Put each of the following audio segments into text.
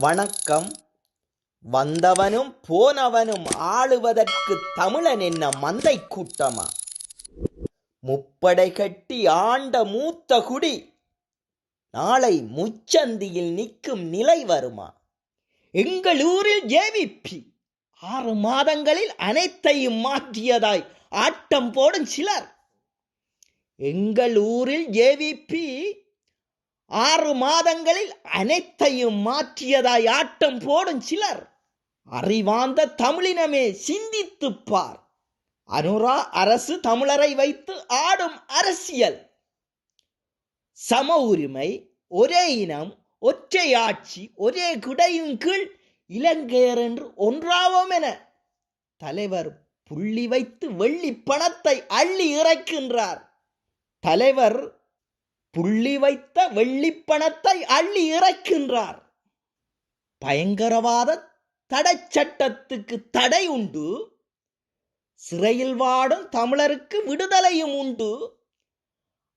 வணக்கம். வந்தவனும் போனவனும் ஆளுவதற்கு தமிழன் என்ன மந்தை கூட்டமா? முப்படை கட்டி ஆண்ட மூத்த குடி. நாளை முச்சந்தியில் நிற்கும் நிலை வருமா? எங்கள் ஊரில் ஜேவிபி. ஆறு மாதங்களில் அனைத்தையும் மாற்றியதாய் ஆட்டம் போடும் சிலர். எங்கள் ஊரில் ஜேவிபி ஆறு மாதங்களில் அனைத்தையும் மாற்றியதாய் ஆட்டம் போடும் சிலர். அறிவார்ந்த தமிழினமே சிந்தித்துப் பார். அனுரா அரசு தமிழரை வைத்து ஆடும் அரசியல். சம உரிமை ஒரே இனம் ஒற்றை ஆட்சி ஒரே குடையும் கீழ் இலங்கையர் என்று ஒன்றாவோம் என தலைவர் புள்ளி வைத்து வெள்ளி பணத்தை அள்ளி இறைக்கின்றார். தலைவர் புள்ளி வைத்த வெள்ளிப்பணத்தை அள்ளி இறைக்கின்றார். பயங்கரவாத தடை சட்டத்துக்கு தடை உண்டு. சிறையில் வாடும் தமிழருக்கு விடுதலையும் உண்டு.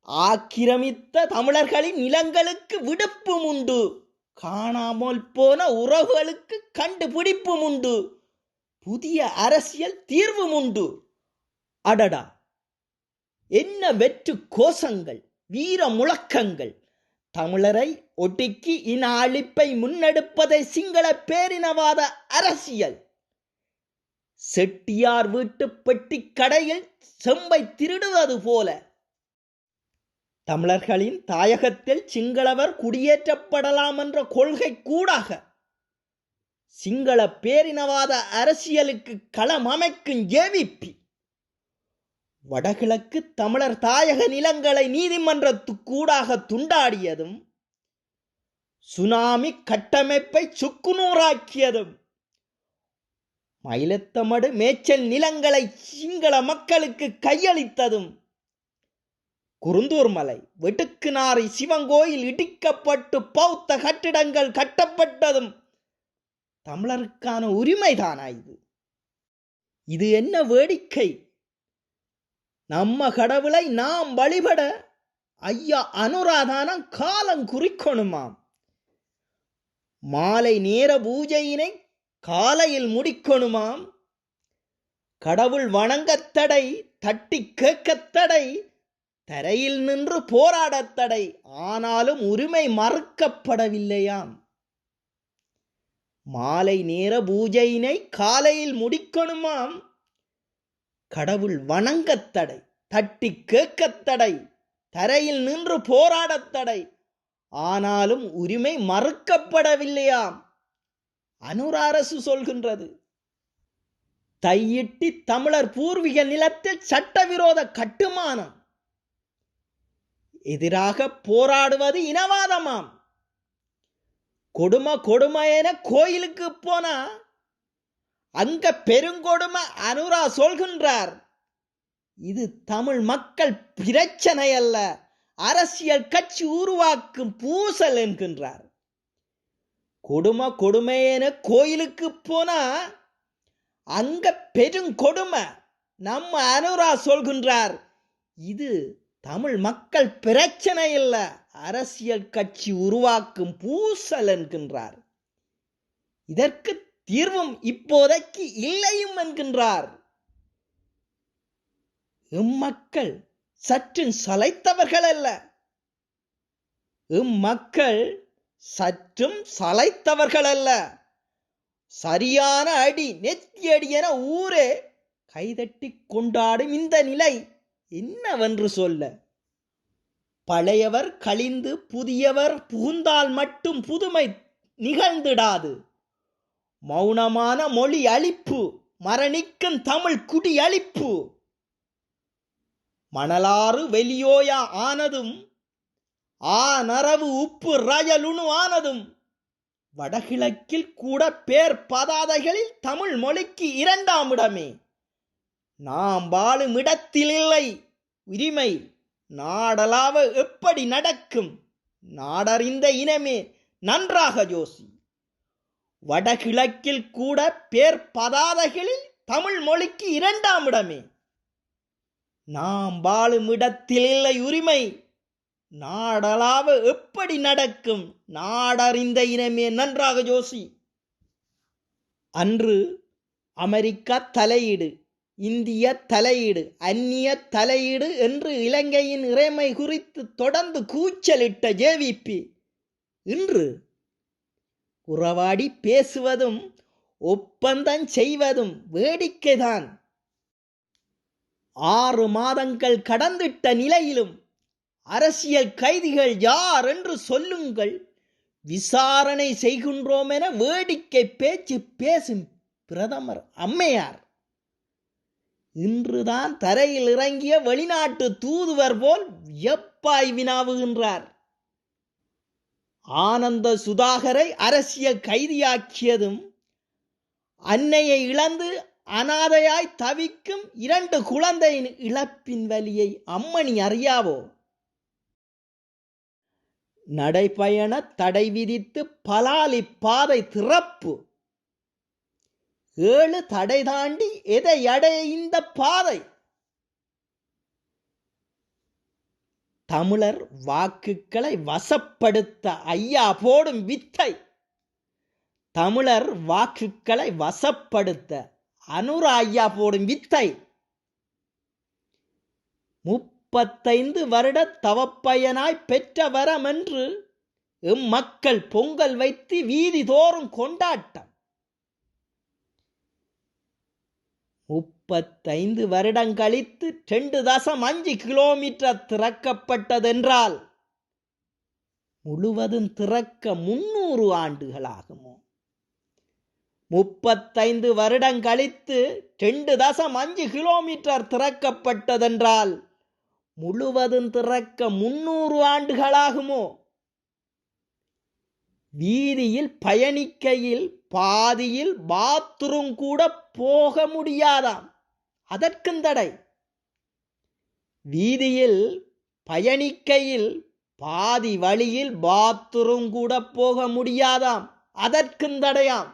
ஆக்கிரமித்த தமிழர்களின் நிலங்களுக்கு விடுப்பும் உண்டு. காணாமல் போன உறவுகளுக்கு கண்டுபிடிப்பும் உண்டு. புதிய அரசியல் தீர்வும் உண்டு. அடடா! என்ன வெற்று கோஷங்கள்! வீர முழக்கங்கள். தமிழரை ஒடுக்கி இன அழிப்பை முன்னெடுப்பதை சிங்கள பேரினவாத அரசியல். செட்டியார் வீட்டு பெட்டி கடையில் செம்பை திருடுவது போல. தமிழர்களின் தாயகத்தில் சிங்களவர் குடியேற்றப்படலாம் என்ற கொள்கை கூடாக. சிங்கள பேரினவாத அரசியலுக்கு களம் அமைக்கும் ஜேவிபி வடகிழக்கு தமிழர் தாயக நிலங்களை நீதிமன்றத்துக்கூடாக துண்டாடியதும் சுனாமி கட்டமைப்பை சுக்குநூறாக்கியதும் மயிலத்தமடு மேய்ச்சல் நிலங்களை சிங்கள மக்களுக்கு கையளித்ததும் குருந்தூர் மலை வெட்டுக்குநாரி சிவங்கோயில் இடிக்கப்பட்டு பௌத்த கட்டிடங்கள் கட்டப்பட்டதும் தமிழருக்கான உரிமைதானா இது? இது என்ன வேடிக்கை? நம்ம கடவுளை நாம் வழிபட ஐயா அனுராதானம் காலம் குறிக்கணுமாம். மாலை நேர பூஜையினை காலையில் முடிக்கணுமாம். கடவுள் வணங்கத் தடை தட்டி கேட்கத் தடை தரையில் நின்று போராடத் தடை ஆனாலும் உரிமை மறுக்கப்படவில்லையாம். மாலை நேர பூஜையினை காலையில் முடிக்கணுமாம். கடவுள் வணங்கத் தடை தட்டி கேட்கத் தடை தரையில் நின்று போராடத் தடை ஆனாலும் உரிமை மறுக்கப்படவில்லையாம். அனுர அரசு சொல்கின்றது தையிட்டி தமிழர் பூர்வீக நிலத்தில் சட்டவிரோத கட்டுமானம் எதிராக போராடுவது இனவாதமாம். கொடுமை கொடுமை என கோயிலுக்கு போனா அங்க பெருங்கொடுமை அனுரா சொல்கின்றார் இது தமிழ் மக்கள் பிரச்சனை அல்ல அரசியல் கட்சி உருவாக்கும் பூசல் என்கின்றார். கொடுமை கொடுமைன்னு கோயிலுக்கு போனா அங்க பெருங்கொடுமை நம்ம அனுரா சொல்கின்றார் இது தமிழ் மக்கள் பிரச்சனை இல்ல அரசியல் கட்சி உருவாக்கும் பூசல் என்கின்றார். இதற்கு தீர்வும் இப்போதைக்கு இல்லையும் என்கின்றார். இம்மக்கள் சற்றும் சளைத்தவர்கள் அல்ல. இம்மக்கள் சற்றும் சளைத்தவர்கள் அல்ல. சரியான அடி நெத்தி அடி என ஊரே கைதட்டி கொண்டாடும் இந்த நிலை என்னவென்று சொல்ல? பழையவர் கழிந்து புதியவர் புகுந்தால் மட்டும் புதுமை நிகழ்ந்திடாது. மௌனமான மொழி அழிப்பு மரணிக்கும் தமிழ் குடி அழிப்பு. மணலாறு வெளியோயா ஆனதும் ஆ நரவு உப்பு ரயலுணு ஆனதும் வடகிழக்கில் கூட பேர் பதாதைகளில் தமிழ் மொழிக்கு இரண்டாம் இடமே. நாம் வாழும் இடத்தில் இல்லை உரிமை நாடலாவ எப்படி நடக்கும்? நாடறிந்த இனமே நன்றாக யோசி. வடகிழக்கில் கூட பேர் பதாதைகளில் தமிழ் மொழிக்கு இரண்டாம் இடமே. நாம் வாழும் இடத்தில் இல்லை உரிமை. நாடளாவ எப்படி நடக்கும்? நாடறிந்த இனமே நன்றாக ஜோசி. அன்று அமெரிக்கா தலையீடு இந்திய தலையீடு அந்நிய தலையீடு என்று இலங்கையின் இறைமை குறித்து தொடர்ந்து கூச்சலிட்ட ஜேவிபி. இன்று உறவாடி பேசுவதும் ஒப்பந்தம் செய்வதும் வேடிக்கைதான். ஆறு மாதங்கள் கடந்திட்ட நிலையிலும் அரசியல் கைதிகள் யார் என்று சொல்லுங்கள் விசாரணை செய்கின்றோம் என வேடிக்கை பேச்சு பேசும் பிரதமர் அம்மையார். இன்றுதான் தரையில் இறங்கிய வெளிநாட்டு தூதுவர் போல் எப்பாய் வினாவுகின்றார். ஆனந்த சுதாகரை அரசியல் கைதியாக்கியதும் அன்னையை இழந்து அனாதையாய் தவிக்கும் இரண்டு குழந்தையின் இழப்பின் வலியை அம்மணி அறியாவோ? நடைபயண தடை விதித்து பலாலி பாதை திறப்பு. ஏழு தடை தாண்டி எதை அடைய இந்த பாதை? தமிழர் வாக்குகளை வசப்படுத்த ஐயா போடும் வித்தை. தமிழர் வாக்குகளை வசப்படுத்த அனுர ஐயா போடும் வித்தை. முப்பத்தைந்து வருட தவப்பயனாய் பெற்ற வரம் என்று எம்மக்கள் பொங்கல் வைத்து வீதி தோறும் கொண்டாட்டம். முப்பத்தைந்து வருடம் கழித்து ரெண்டு தசம் அஞ்சு கிலோமீட்டர் திறக்கப்பட்டதென்றால் முழுவதும் திறக்க முன்னூறு ஆண்டுகளாகுமோ? முப்பத்தைந்து வருடம் கழித்து ரெண்டு தசம் அஞ்சு கிலோமீட்டர் திறக்கப்பட்டதென்றால் முழுவதும் திறக்க முன்னூறு ஆண்டுகளாகுமோ? வீதியில் பயணிக்கையில் பாதியில் பாத்ரூம் கூட போக முடியாதாம். அதற்கும் தடை. வீதியில் பயணிக்கையில் பாதி வழியில் பாத்ரூம் கூட போக முடியாதாம். அதற்கும் தடையாம்.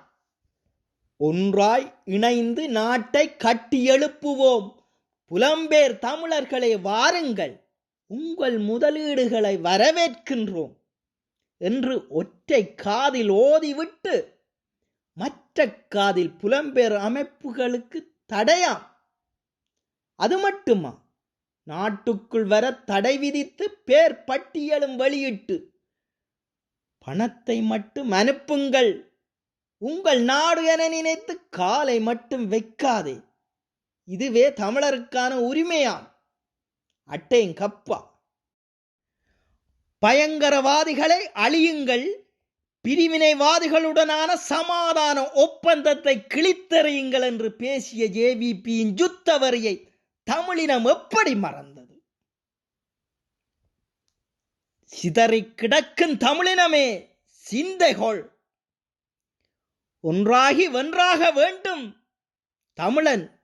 ஒன்றாய் இணைந்து நாட்டை கட்டி எழுப்புவோம். புலம்பெயர் தமிழர்களே வாருங்கள். உங்கள் முதலீடுகளை வரவேற்கின்றோம். என்று ஒற்றை காதில் ஓதிவிட்டு மற்ற காதில் புலம்பெயர் அமைப்புகளுக்கு தடையாம். அது மட்டுமா? நாட்டுக்குள் வர தடை விதித்து பேர் பட்டியலும் வெளியிட்டு பணத்தை மட்டும் அனுப்புங்கள். உங்கள் நாடு என நினைத்து காலை மட்டும் வைக்காதே. இதுவே தமிழருக்கான உரிமையாம். அட்டேங்கப்பா பயங்கரவாதிகளை அழியுங்கள். பிரிவினைவாதிகளுடனான சமாதான ஒப்பந்தத்தை கிழித்தெறியுங்கள் என்று பேசிய ஜேவிபியின் யுத்த வரியை தமிழினம் எப்படி மறந்தது? சிதறி கிடக்கும் தமிழினமே சிந்தைகோள். ஒன்றாகி வென்றாக வேண்டும். தமிழன்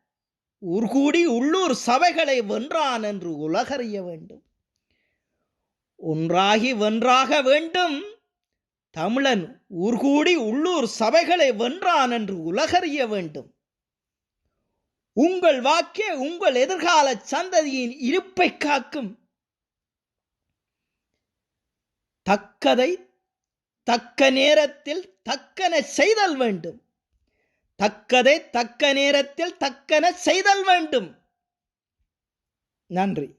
ஊர்கூடி உள்ளூர் சபைகளை வென்றான் என்று உலகறிய வேண்டும். ஒன்றாகி வென்றாக வேண்டும். தமிழன் ஊர்கூடி உள்ளூர் சபைகளை வென்றான் என்று உலகறிய வேண்டும். உங்கள் வாக்கே உங்கள் எதிர்கால சந்ததியின் இருப்பை காக்கும். தக்கதை தக்க நேரத்தில் தக்கன செய்தல் வேண்டும். தக்கதை தக்க நேரத்தில் தக்கன செய்தல் வேண்டும். நன்றி.